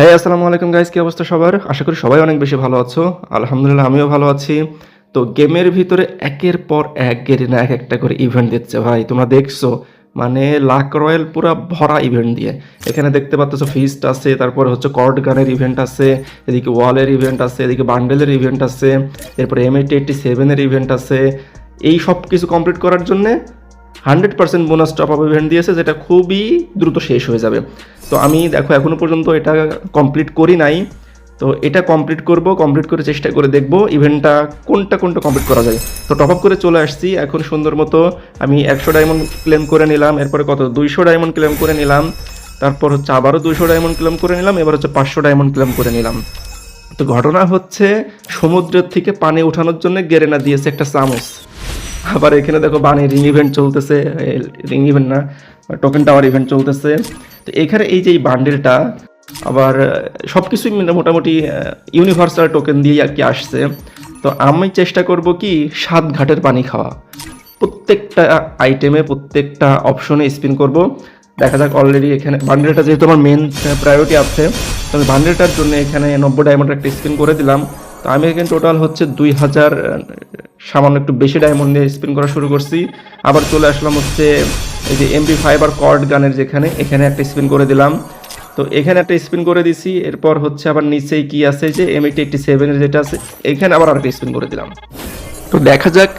হ্যাঁ আসসালামু আলাইকুম গাইজ কি অবস্থা সবার? আশা করি সবাই অনেক বেশি ভালো আছো। আলহামদুলিল্লাহ, আমিও ভালো আছি। তো গেমের ভিতরে একের পর এক গেরিনা এক একটা করে ইভেন্ট দিচ্ছে ভাই, তোমরা দেখছ? মানে লাক রয়্যাল পুরো ভরা ইভেন্ট দিয়ে। এখানে দেখতে পাচ্ছ ফিস্ট আছে, তারপরে হচ্ছে কর্ড গানের ইভেন্ট আছে, এদিকে ওয়ালের ইভেন্ট আছে, এদিকে বান্ডেলের ইভেন্ট আছে, এরপরে এম এইটি এইটটি সেভেনের ইভেন্ট আছে। এই সব কিছু কমপ্লিট করার জন্যে hundred percent bonus top up event দিয়েছে, যেটা খুবই দ্রুত শেষ হয়ে যাবে। তো আমি দেখো, এখনও পর্যন্ত এটা কমপ্লিট করি নাই। তো এটা কমপ্লিট করব কমপ্লিট করে চেষ্টা করে দেখব ইভেন্টটা কোনটা কোনটা কমপ্লিট করা যায়। তো টপ আপ করে চলে আসছি, এখন সুন্দর মতো আমি একশো ডায়মন্ড ক্লেম করে নিলাম, এরপরে কত? দুইশো ডায়মন্ড ক্লেম করে নিলাম, তারপর হচ্ছে আবারও দুইশো ডায়মন্ড ক্লেম করে নিলাম, এবার হচ্ছে পাঁচশো ডায়মন্ড ক্লেম করে নিলাম। তো ঘটনা হচ্ছে সমুদ্রের থেকে পানি ওঠানোর জন্য গেরেনা দিয়েছে একটা চামচ। আবার এখানে দেখো বানি রিং ইভেন্ট চলতেছে রিং ইভেন্ট না টোকেন টাওয়ার ইভেন্ট চলতেছে। তো এখানে এই যে বান্ডেলটা আবার সব কিছুই মোটামুটি ইউনিভার্সাল টোকেন দিয়ে আর কি আসছে। তো আমি চেষ্টা করব কি, সাত ঘাটের পানি খাওয়া। প্রত্যেকটা আইটেমে প্রত্যেকটা অপশনে স্পিন করব। দেখা যাক অলরেডি এখানে বান্ডেলটা যেহেতু আমার মেন প্রায়োরিটি আছে, তো আমি বান্ডেলটার জন্য এখানে নব্বই ডায়মন্ড একটা স্পিন করে দিলাম। তো আমি এখানে টোটাল হচ্ছে দুই হাজার সামান্য একটু বেশি ডায়মন্ড দিয়ে স্পিন করা শুরু করছি। আবার চলে আসলাম হচ্ছে এই যে এমবি ফাইবার কর্ড গানের যেখানে, এখানে একটা স্পিন করে দিলাম। তো এখানে একটা স্পিন করে দিছি, এরপর হচ্ছে আবার নিচেই কি আছে যে এম এইটি এইটটি সেভেনের যেটা আছে, এখানে আবার আরেকটা স্পিন করে দিলাম। তো দেখা যাক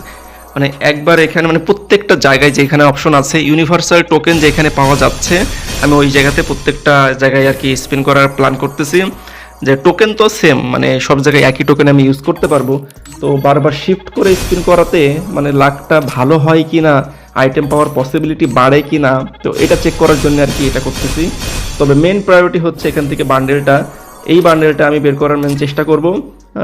মানে একবার এখানে মানে প্রত্যেকটা জায়গায় যেখানে অপশন আছে ইউনিভার্সাল টোকেন যেখানে পাওয়া যাচ্ছে, আমি ওই জায়গাতে প্রত্যেকটা জায়গায় আর কি স্পিন করার প্ল্যান করতেছি। যে টোকেন তো সেম মানে সব জায়গায় একই টোকেন আমি ইউজ করতে পারব। তো বারবার শিফট করে স্পিন করাতে মানে লাকটা ভালো হয় কি না আইটেম পাওয়ার পসিবিলিটি বাড়ে কি না তো এটা চেক করার জন্য আর কি এটা করতেছি। তবে মেন প্রায়োরিটি হচ্ছে এখান থেকে বান্ডেলটা এই বান্ডেলটা আমি বের করার মেন চেষ্টা করব।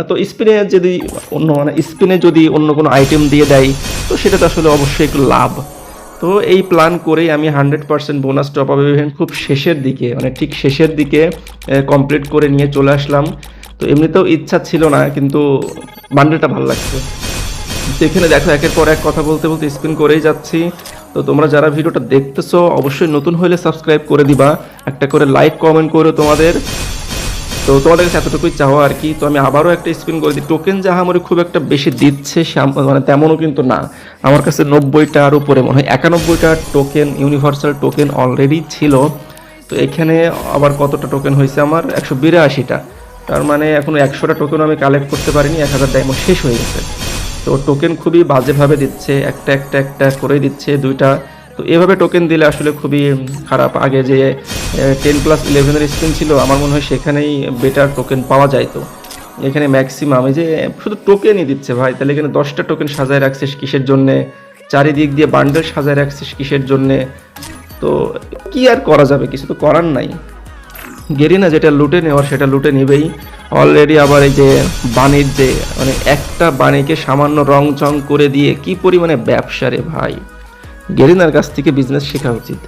তো স্পিনে যদি অন্য মানে স্পিনে যদি অন্য কোনো আইটেম দিয়ে দেয়, তো সেটা তো আসলে অবশ্যই একটু লাভ। তো এই প্ল্যান করেই আমি hundred percent bonus top up event খুব শেষের দিকে মানে ঠিক শেষের দিকে কমপ্লিট করে নিয়ে চলে আসলাম। তো এমনিতেও ইচ্ছা ছিল না, কিন্তু বান্ডেলটা ভালো লাগছে। এখানে দেখো, একের পর এক কথা বলতে বলতে স্পিন করেই যাচ্ছি। তো তোমরা যারা ভিডিওটা দেখতেছো, অবশ্যই নতুন হলে সাবস্ক্রাইব করে দিবা। একটা করে লাইক কমেন্ট করো তোমাদের। তো তোমাদের কাছে এতটুকুই চাওয়া আর কি। তো আমি আবারও একটা স্পিন করে দিই। টোকেন যা আমার খুব একটা বেশি দিচ্ছে মানে তেমনও কিন্তু না। আমার কাছে নব্বইটার উপরে মনে হয় একানব্বইটা টোকেন ইউনিভার্সাল টোকেন অলরেডি ছিল। তো এখানে আবার কতটা টোকেন হয়েছে আমার? একশো বিরাশিটা। তার মানে এখনও একশোটা টোকেন আমি কালেক্ট করতে পারিনি, এক হাজার ডায়মন্ড শেষ হয়ে গেছে। তো টোকেন খুবই বাজেভাবে দিচ্ছে, একটা একটা একটা করে দিচ্ছে দুইটা। তো এভাবে টোকেন দিলে আসলে খুবই খারাপ। আগে যে টেন প্লাস ইলেভেনের স্ক্রিন ছিল, আমার মনে হয় সেখানেই বেটার টোকেন পাওয়া যায় তো। এখানে ম্যাক্সিমাম এই যে, শুধু টোকেনই দিচ্ছে ভাই, তাহলে এখানে দশটা টোকেন সাজায় রাখছিস কিসের জন্যে? চারিদিক দিয়ে বান্ডেল সাজায় রাখছিস কিসের জন্যে? তো কি আর করা যাবে? কিছু তো করার নাই। গেরিনা যেটা লুটে নেওয়ার, সেটা লুটে নেবেই। অলরেডি আবার এই যে বাণীর যে মানে একটা বাণীকে সামান্য রং চং করে দিয়ে কি পরিমাণে ব্যবসা রে ভাই। গেরিনার কাছ থেকে বিজনেস শেখা উচিত।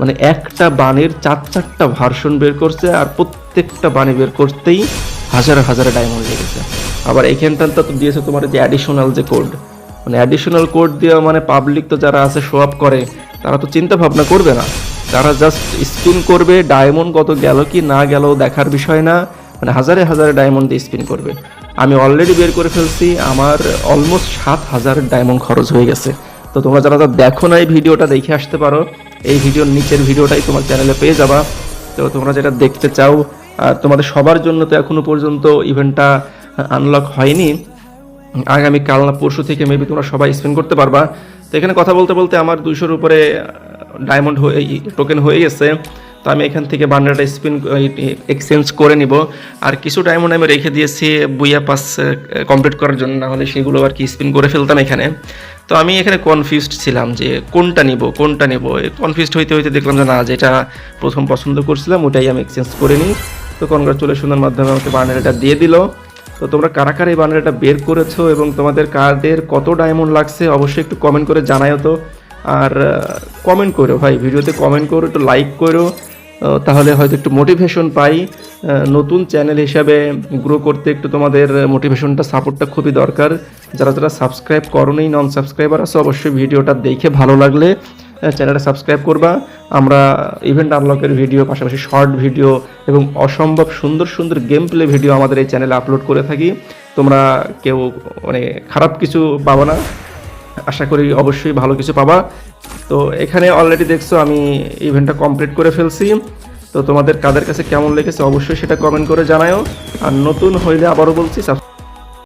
মানে একটা বাণীর চার চারটা ভার্সন বের করছে আর প্রত্যেকটা বাণী বের করতেই হাজার হাজার ডায়মন্ড লেগেছে আবার এইখানটাতে তো দিয়েছে তোমার যে অ্যাডিশনাল যে কোড মানে অ্যাডিশনাল কোড দেওয়া মানে পাবলিক তো যারা আছে শো আপ করে, তারা তো চিন্তা ভাবনা করবে না। তারা জাস্ট স্পিন করবে ডায়মন্ড কত গেল কি না গেল দেখার বিষয় না মানে হাজারে হাজারে ডায়মন্ড দিয়ে স্পিন করবে। আমি অলরেডি বের করে ফেলছি, আমার অলমোস্ট সাত হাজার ডায়মন্ড খরচ হয়ে গেছে। তো তোমরা যারা যারা দেখো না এই ভিডিওটা, দেখে আসতে পারো। এই ভিডিওর নিচের ভিডিওটাই তোমার চ্যানেলে পেয়ে যাবা। তো তোমরা যেটা দেখতে চাও, আর তোমাদের সবার জন্য তো এখনও পর্যন্ত ইভেন্টটা আনলক হয়নি। আগামী কাল না পরশু থেকে মেবি তোমরা সবাই স্পেন্ড করতে পারবা। তো এখানে কথা বলতে বলতে আমার দুইশোর উপরে ডায়মন্ড হয়ে টোকেন হয়ে গেছে তো আমি এখান থেকে বান্ডারটা স্পিন এক্সচেঞ্জ করে নিব। আর কিছু ডায়মন্ড আমি রেখে দিয়েছি বুইয়া পাস কমপ্লিট করার জন্য, না হলে সেগুলো আর কি স্পিন করে ফেলতাম এখানে। তো আমি এখানে কনফিউজড ছিলাম যে কোনটা নিব কোনটা নিব। কনফিউজড হইতে হইতে দেখলাম যে না, যেটা প্রথম পছন্দ করছিলাম ওটাই আমি এক্সচেঞ্জ করে নিই। তো কনগ্রাচুলেশনের মাধ্যমে আমাকে বান্ডারটা দিয়ে দিল। তো তোমরা কারা কারা এই বান্ডেলটা বের করেছ এবং তোমাদের কার্ডের কত ডায়মন্ড লাগছে, অবশ্যই একটু কমেন্ট করে জানাও তো। আর কমেন্ট করো ভাই, ভিডিওতে কমেন্ট করো, একটু লাইক করো তাহলে হয়তো একটু মোটিভেশন পাই। নতুন চ্যানেল হিসাবে গ্রো করতে একটু তোমাদের মোটিভেশনটা সাপোর্টটা খুবই দরকার। যারা যারা সাবস্ক্রাইব করোনি নন সাবস্ক্রাইবার আছে, অবশ্যই ভিডিওটা দেখে ভালো লাগলে চ্যানেলটা সাবস্ক্রাইব করবা। আমরা ইভেন্ট আনলকের ভিডিও পাশাপাশি শর্ট ভিডিও এবং অসম্ভব সুন্দর সুন্দর গেম প্লে ভিডিও আমাদের এই চ্যানেলে আপলোড করে থাকি। তোমরা কেউ মানে খারাপ কিছু পাবো না। আশা করি অবশ্যই ভালো কিছু পাবা। তো এখানে অলরেডি দেখছ আমি ইভেন্টটা কমপ্লিট করে ফেলছি। তো তোমাদের কাদের কাছে কেমন লেগেছে অবশ্যই সেটা কমেন্ট করে জানাও আর নতুন হইলে আবারও বলছি সাবস্ক্রাইব